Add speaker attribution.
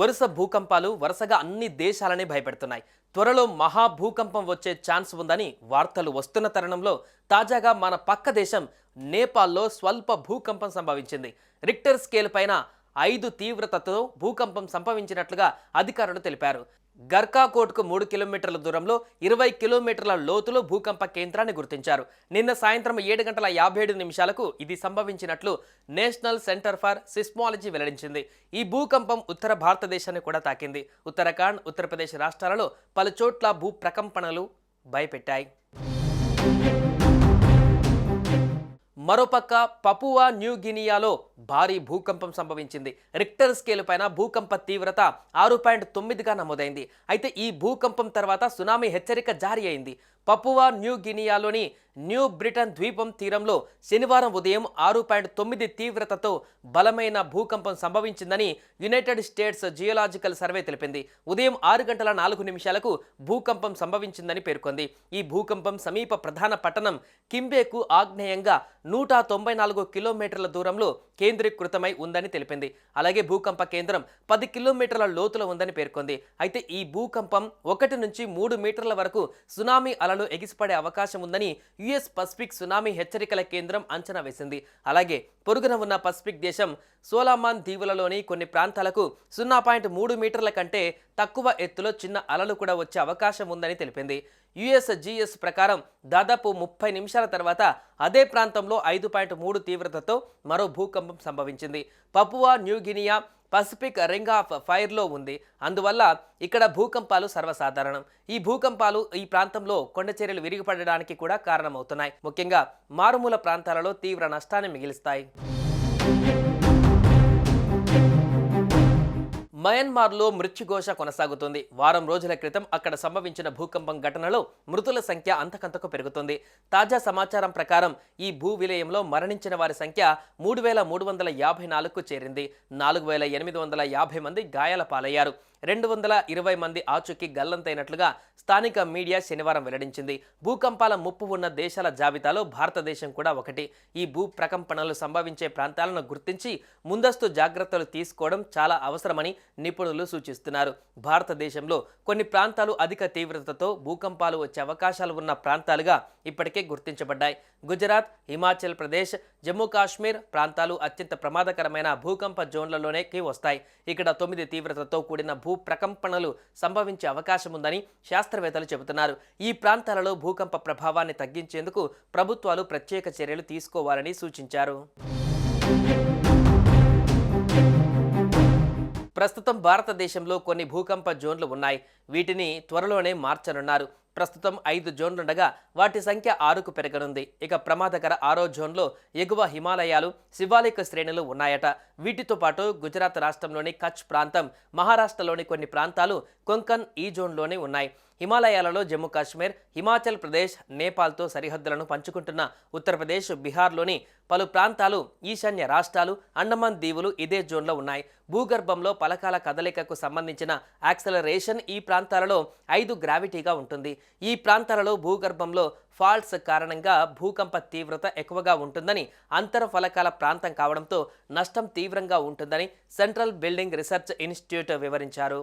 Speaker 1: వరుస భూకంపాలు వరుసగా అన్ని దేశాలనే భయపెడుతున్నాయి. త్వరలో మహా భూకంపం వచ్చే ఛాన్స్ ఉందని వార్తలు వస్తున్న తరుణంలో తాజాగా మన పక్క దేశం నేపాల్లో స్వల్ప భూకంపం సంభవించింది. రిక్టర్ స్కేల్ పైన ఐదు తీవ్రతతో భూకంపం సంభవించినట్లుగా అధికారులు తెలిపారు. గర్కాకోట్కు మూడు కిలోమీటర్ల దూరంలో ఇరవై కిలోమీటర్ల లోతులో భూకంప కేంద్రాన్ని గుర్తించారు. నిన్న సాయంత్రం ఏడు గంటల యాభై ఏడు నిమిషాలకు ఇది సంభవించినట్లు నేషనల్ సెంటర్ ఫర్ సిస్మాలజీ వెల్లడించింది. ఈ భూకంపం ఉత్తర భారతదేశాన్ని కూడా తాకింది. ఉత్తరాఖండ్ ఉత్తరప్రదేశ్ రాష్ట్రాలలో పలుచోట్ల భూ ప్రకంపనలు భయపెట్టాయి. మరోపక్క పపువా న్యూ గినియాలో భారీ భూకంపం సంభవించింది. రిక్టర్ స్కేల్ పైన భూకంప తీవ్రత ఆరు పాయింట్ తొమ్మిదిగా నమోదైంది. అయితే ఈ భూకంపం తర్వాత సునామీ హెచ్చరిక జారీ అయింది. పపువా న్యూ గినియాలోని న్యూ బ్రిటన్ ద్వీపం తీరంలో శనివారం ఉదయం ఆరు పాయింట్ తొమ్మిది తీవ్రతతో బలమైన భూకంపం సంభవించిందని యునైటెడ్ స్టేట్స్ జియోలాజికల్ సర్వే తెలిపింది. ఉదయం ఆరు గంటల నాలుగు నిమిషాలకు భూకంపం సంభవించిందని పేర్కొంది. ఈ భూకంపం సమీప ప్రధాన పట్టణం కింబేకు ఆగ్నేయంగా నూట తొంభై నాలుగు కిలోమీటర్ల దూరంలో కేంద్రీకృతమై ఉందని తెలిపింది. అలాగే భూకంప కేంద్రం పది కిలోమీటర్ల లోతులో ఉందని పేర్కొంది. అయితే ఈ భూకంపం ఒకటి నుంచి మూడు మీటర్ల వరకు సునామీ తుఫాను ఎగిసిపడే అవకాశం ఉందని యుఎస్ పసిఫిక్ సునామీ హెచ్చరికల కేంద్రం అంచనా వేసింది. అలాగే పొరుగున ఉన్న పసిఫిక్ దేశం సోలామాన్ దీవులలోని కొన్ని ప్రాంతాలకు సున్నా పాయింట్ మూడు మీటర్ల కంటే తక్కువ ఎత్తులో చిన్న అలలు కూడా వచ్చే అవకాశం ఉందని తెలిపింది. యుఎస్జిఎస్ ప్రకారం దాదాపు ముప్పై నిమిషాల తర్వాత అదే ప్రాంతంలో ఐదు పాయింట్ మూడు తీవ్రతతో మరో భూకంపం సంభవించింది. Papua New Guinea Pacific ring of ఫైర్లో ఉంది. అందువల్ల ఇక్కడ భూకంపాలు సర్వసాధారణం. ఈ భూకంపాలు ఈ ప్రాంతంలో కొండ చర్యలు విరిగిపడడానికి కూడా కారణమవుతున్నాయి. ముఖ్యంగా మారుమూల ప్రాంతాలలో తీవ్ర నష్టాన్ని మిగిలిస్తాయి. మయన్మార్లో మృత్యుఘోష కొనసాగుతుంది. వారం రోజుల క్రితం అక్కడ సంభవించిన భూకంపం ఘటనలో మృతుల సంఖ్య అంతకంతకు పెరుగుతుంది. తాజా సమాచారం ప్రకారం ఈ భూ విలయంలో మరణించిన వారి సంఖ్య మూడు వేల మూడు వందల యాభై నాలుగుకు చేరింది. నాలుగు వేల ఎనిమిది వందల యాభై మంది గాయాల పాలయ్యారు. రెండు వందల ఇరవై మంది ఆచూకీ గల్లంతైనట్లుగా స్థానిక మీడియా శనివారం వెల్లడించింది. భూకంపాల ముప్పు ఉన్న దేశాల జాబితాలో భారతదేశం కూడా ఒకటి. ఈ భూ ప్రకంపనలు సంభవించే ప్రాంతాలను గుర్తించి ముందస్తు జాగ్రత్తలు తీసుకోవడం చాలా అవసరమని నిపుణులు సూచిస్తున్నారు. భారతదేశంలో కొన్ని ప్రాంతాలు అధిక తీవ్రతతో భూకంపాలు వచ్చే అవకాశాలు ఉన్న ప్రాంతాలుగా ఇప్పటికే గుర్తించబడ్డాయి. గుజరాత్ హిమాచల్ ప్రదేశ్ జమ్మూ కాశ్మీర్ ప్రాంతాలు అత్యంత ప్రమాదకరమైన భూకంప జోన్లలోనేకి వస్తాయి. ఇక్కడ తొమ్మిది తీవ్రతతో కూడిన భూ ప్రకంపనలు సంభవించే అవకాశం ఉందని శాస్త్రవేత్తలు చెబుతున్నారు. ఈ ప్రాంతాలలో భూకంప ప్రభావాన్ని తగ్గించేందుకు ప్రభుత్వాలు ప్రత్యేక చర్యలు తీసుకోవాలని సూచించారు. ప్రస్తుతం భారతదేశంలో కొన్ని భూకంప జోన్లు ఉన్నాయి. వీటిని త్వరలోనే మార్చనున్నారు. ప్రస్తుతం ఐదు జోన్లుండగా వాటి సంఖ్య ఆరుకు పెరగనుంది. ఇక ప్రమాదకర ఆరో జోన్లో ఎగువ హిమాలయాలు శివాలిక శ్రేణులు ఉన్నాయట. వీటితో పాటు గుజరాత్ రాష్ట్రంలోని కచ్ ప్రాంతం మహారాష్ట్రలోని కొన్ని ప్రాంతాలు కొంకన్ ఈ జోన్లోనే ఉన్నాయి. హిమాలయాలలో జమ్మూ కాశ్మీర్ హిమాచల్ ప్రదేశ్ నేపాల్తో సరిహద్దులను పంచుకుంటున్న ఉత్తరప్రదేశ్ బీహార్లోని పలు ప్రాంతాలు ఈశాన్య రాష్ట్రాలు అండమాన్ దీవులు ఇదే జోన్లో ఉన్నాయి. భూగర్భంలో పలకాల కదలికకు సంబంధించిన యాక్సలరేషన్ ఈ ప్రాంతాలలో ఐదు గ్రావిటీగా ఉంటుంది. ఈ ప్రాంతాలలో భూగర్భంలో ఫాల్ట్స్ కారణంగా భూకంప తీవ్రత ఎక్కువగా ఉంటుందని అంతర ఫలకాల ప్రాంతం కావడంతో నష్టం తీవ్రంగా ఉంటుందని సెంట్రల్ బిల్డింగ్ రీసెర్చ్ ఇన్స్టిట్యూట్ వివరించారు.